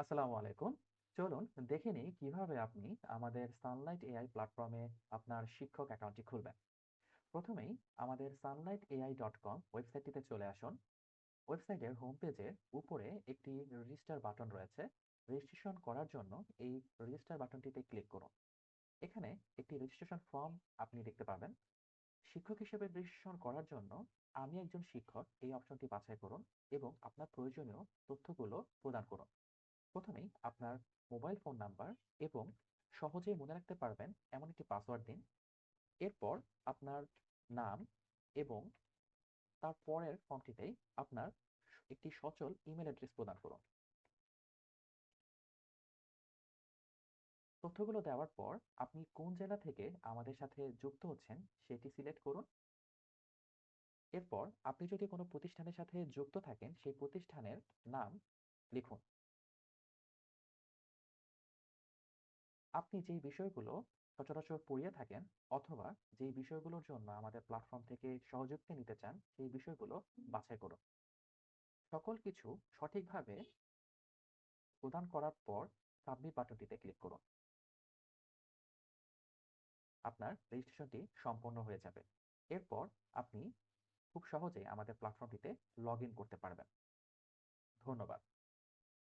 আসসালামু আলাইকুম। চলুন দেখে নিই কীভাবে আপনি আমাদের সানলাইট এআই প্ল্যাটফর্মে আপনার শিক্ষক অ্যাকাউন্টটি খুলবেন। প্রথমেই আমাদের সানলাইট এআই ডট কম ওয়েবসাইটটিতে চলে আসুন। ওয়েবসাইটের হোম পেজের উপরে একটি রেজিস্টার বাটন রয়েছে। রেজিস্ট্রেশন করার জন্য এই রেজিস্টার বাটনটিতে ক্লিক করুন। এখানে একটি রেজিস্ট্রেশন ফর্ম আপনি দেখতে পাবেন। শিক্ষক হিসেবে রেজিস্ট্রেশন করার জন্য আমি একজন শিক্ষক, এই অপশনটি বাছাই করুন এবং আপনার প্রয়োজনীয় তথ্যগুলো প্রদান করুন। প্রথমেই আপনার মোবাইল ফোন নাম্বার এবং সহজেই মনে রাখতে পারবেন এমন একটি পাসওয়ার্ড দিন। এরপর আপনার নাম এবং তার পরের ফর্মটিতেই আপনার একটি সচল ইমেইল অ্যাড্রেস প্রদান করুন। তথ্যগুলো দেওয়ার পর আপনি কোন জেলা থেকে আমাদের সাথে যুক্ত হচ্ছেন সেটি সিলেক্ট করুন। এরপর আপনি যদি কোনো প্রতিষ্ঠানের সাথে যুক্ত থাকেন, সেই প্রতিষ্ঠানের নাম লিখুন। আপনি যেই বিষয়গুলো সচরাচর পড়িয়ে থাকেন অথবা যেই বিষয়গুলোর জন্য আমাদের প্ল্যাটফর্ম থেকে সহযোগিতা নিতে চান, সেই বিষয়গুলো বাছাই করুন। সকল কিছু সঠিকভাবে প্রদান করার পর সাবমিট বাটনটিতে ক্লিক করুন। আপনার রেজিস্ট্রেশনটি সম্পন্ন হয়ে যাবে। এরপর আপনি খুব সহজেই আমাদের প্ল্যাটফর্মটিতে লগ করতে পারবেন। ধন্যবাদ।